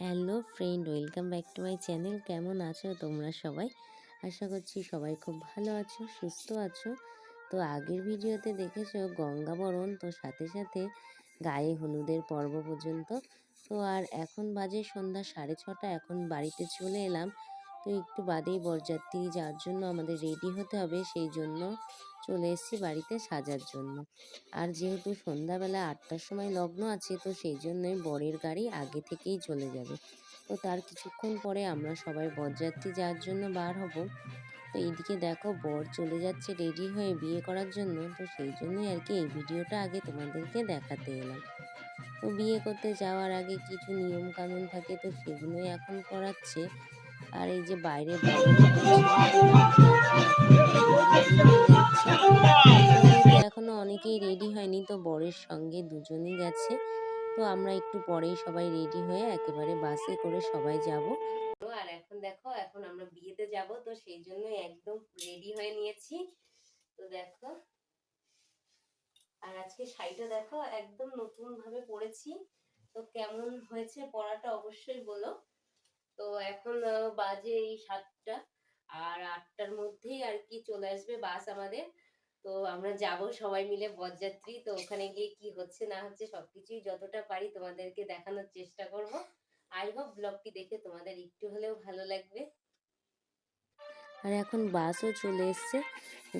Hello friend, welcome back to my channel. কেমন আছো তোমরা সবাই? আশা করছি সবাই খুব ভালো আছো, সুস্থ আছো। তো আগের ভিডিওতে দেখেছ গঙ্গাবরণ, তো সাথে সাথে গায়ে হলুদের পর্ব পর্যন্ত। তো আর এখন বাজে সন্ধ্যা সাড়ে ছটা, এখন বাড়িতে চলে এলাম। তো একটু বাদেই বরযাত্রী যাওয়ার জন্য আমাদের রেডি হতে হবে, সেই জন্য চলে এসেছি বাড়িতে সাজার জন্য। আর যেহেতু সন্ধ্যাবেলা আটটার সময় লগ্ন আছে, তো সেই জন্যই বরের গাড়ি আগে থেকেই চলে যাবে। তো তার কিছুক্ষণ পরে আমরা সবাই বরযাত্রী যাওয়ার জন্য বার হব। তো এইদিকে দেখো বর চলে যাচ্ছে রেডি হয়ে বিয়ে করার জন্য। তো সেই জন্যই আর কি এই ভিডিওটা আগে তোমাদেরকে দেখাতে এলাম। তো বিয়ে করতে যাওয়ার আগে কিছু নিয়ম কানুন থাকে, তো সেগুলোই এখন করাচ্ছে। আর এই যে বাইরে এখনও অনেকেই রেডি হয়নি, তো বরের সঙ্গে দুজনই গেছে তো আমরা একটু পরেই সবাই রেডি হয়ে একেবারে বাসে করে সবাই যাব। আর এখন দেখো, এখন আমরা বিয়েতে যাব, তো সেই জন্য একদম রেডি হয়ে নিয়েছি। তো দেখো, আর আজকে শাড়িটা দেখো, একদম নতুন ভাবে পরেছি। তো কেমন হয়েছে পরাটা অবশ্যই বলো। তো এখন বাজে এই সাতটা। আর আটটার মধ্যেই আর কি চলে আসবে বাস আমাদের। তো আমরা যাব সবাই মিলে বরযাত্রী। তো ওখানে গিয়ে কি হচ্ছে না হচ্ছে সবকিছুই যতটা পারি তোমাদেরকে দেখানোর চেষ্টা করব। আই হোপ ব্লগটি দেখে তোমাদের একটু হলেও ভালো লাগবে। আর এখন বাসও চলে এসছে।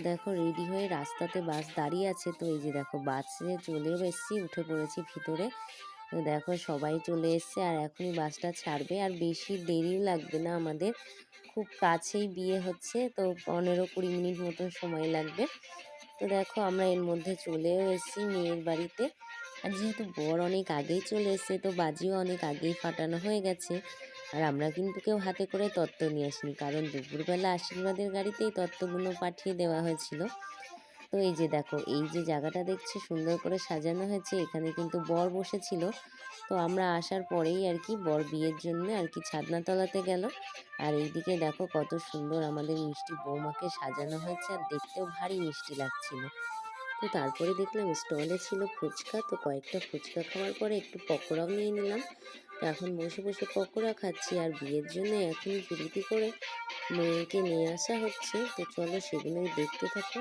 দেখো রেডি হয়ে রাস্তাতে বাস দাঁড়িয়ে আছে। তো এই যে দেখো বাসে চলেও এসছি, উঠে পড়েছি ভিতরে। তো দেখো সবাই চলে এসছে আর এখনই বাসটা ছাড়বে আর বেশি দেরিও লাগবে না আমাদের। খুব কাছেই বিয়ে হচ্ছে, তো পনেরো কুড়ি মিনিট মতন সময় লাগবে। তো দেখো আমরা এর মধ্যে চলেও এসেছি মেয়ের বাড়িতে। আর যেহেতু বর অনেক আগেই চলে এসছে, তো বাজিও অনেক আগেই ফাটানো হয়ে গেছে। আর আমরা কিন্তু কেউ হাতে করে তত্ত্ব নিয়ে আসিনি, কারণ দুপুরবেলা আশীর্বাদের গাড়িতেই তত্ত্বগুলো পাঠিয়ে দেওয়া হয়েছিল। তো এই যে দেখো, এই যে জায়গাটা দেখছি সুন্দর করে সাজানো হয়েছে, এখানে কিন্তু বর বসেছিল। তো আমরা আসার পরেই আর কি বর বিয়ের জন্য আর কি ছাদনা তলাতে গেল। আর এইদিকে দেখো কত সুন্দর আমাদের মিষ্টি বৌমাকে সাজানো হয়েছে আর দেখতেও ভারী মিষ্টি লাগছিল। তো তারপরে দেখলাম স্টলে ছিল ফুচকা, তো কয়েকটা ফুচকা খাওয়ার পরে একটু পকোড়াও নিয়ে নিলাম। তো এখন বসে বসে পকোড়া খাচ্ছি আর বিয়ের জন্য এখনই পিরিতি করে মেয়েকে নিয়ে আসা হচ্ছে। তো চলো সেগুলোই দেখতে থাকো।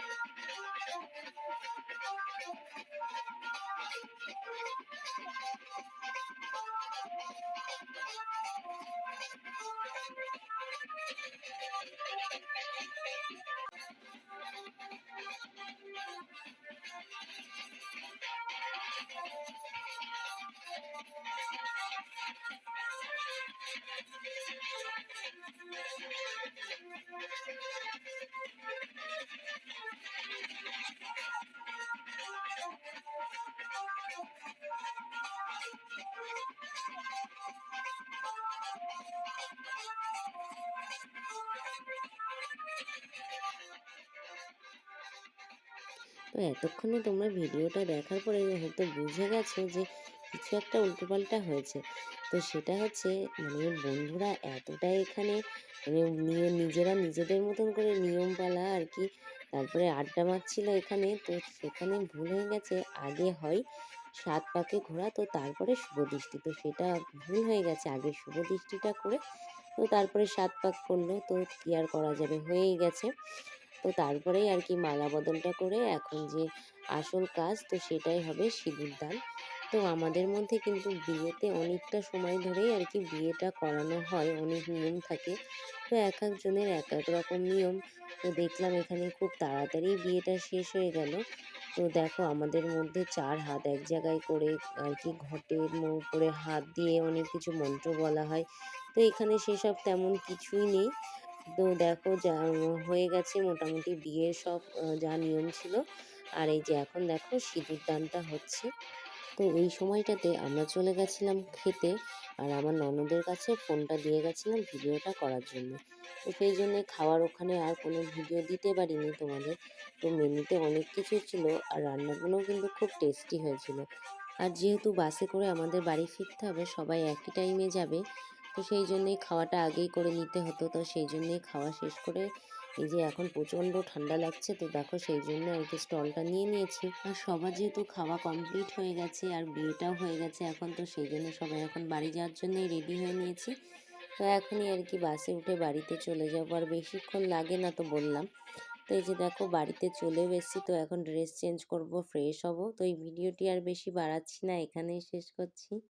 তো এতক্ষণে তোমরা ভিডিওটা দেখার পরে হয়তো বুঝে গেছো যে কিছু একটা উল্টোপাল্টা হয়েছে। তো সেটা হচ্ছে মানে বন্ধুরা এতটাই এখানে মানে নিজেরা নিজেদের মতন করে নিয়মপালা আর কি, তারপরে আড্ডা মারছিল এখানে। তো সেখানে ভুল হয়ে গেছে, আগে হয় সাত পাকে ঘোরা, তো তারপরে শুভদৃষ্টি তো সেটা ভুল হয়ে গেছে, আগে শুভদৃষ্টিটা করে, তো তারপরে সাত পাক করল, তো কি আর করা যাবে? হয়েই গেছে। তো তারপরেই আর কি মালা বদলটা করে এখন যে আসল কাজ, তো সেটাই হবে সিঁদুর দান। তো আমাদের মধ্যে কিন্তু বিয়েতে অনেকটা সময় ধরেই আর কি বিয়েটা করানো হয়, অনেক নিয়ম থাকে। তো এক একজনের এক এক রকম নিয়ম। তো দেখলাম এখানে খুব তাড়াতাড়ি বিয়েটা শেষ হয়ে গেল। তো দেখো আমাদের মধ্যে চার হাত এক জায়গায় করে আর কি ঘটের করে হাত দিয়ে অনেক কিছু মন্ত্র বলা হয়। তো এখানে সেসব তেমন কিছুই নেই। তো দেখো যা হয়ে গেছে মোটামুটি বিয়ের সব যা নিয়ম ছিল। আর এই যে এখন দেখো সিঁদুর দানটা হচ্ছে। তো এই সময়টাতে আমরা চলে গেছিলাম খেতে আর আমার ননদের কাছে ফোনটা দিয়ে গেছিলাম ভিডিওটা করার জন্য। তো সেই জন্যে খাওয়ার ওখানে আর কোনো ভিডিও দিতে পারিনি তোমাদের। তো মেনুতে অনেক কিছু ছিল আর রান্নাগুলোও কিন্তু খুব টেস্টি হয়েছিল। আর যেহেতু বাসে করে আমাদের বাড়ি ফিরতে হবে, সবাই একই টাইমে যাবে তো সেই জন্যেই খাওয়াটা আগেই করে নিতে হতো। তো সেই জন্যেই খাওয়া শেষ করে এই যে এখন প্রচণ্ড ঠান্ডা লাগছে, তো দেখো সেই জন্য আর কি স্টলটা নিয়ে নিয়েছি। আর সবার যেহেতু খাওয়া কমপ্লিট হয়ে গেছে আর বিয়েটাও হয়ে গেছে এখন, তো সেই জন্য সবাই এখন বাড়ি যাওয়ার জন্যই রেডি হয়ে নিয়েছি। তো এখনই আর কি বাসে উঠে বাড়িতে চলে যাব আর বেশিক্ষণ লাগে না তো বললাম। তো এই যে দেখো বাড়িতে চলেও এসেছি, তো এখন ড্রেস চেঞ্জ করব, ফ্রেশ হব। তো এই ভিডিওটি আর বেশি বাড়াচ্ছি না, এখানেই শেষ করছি।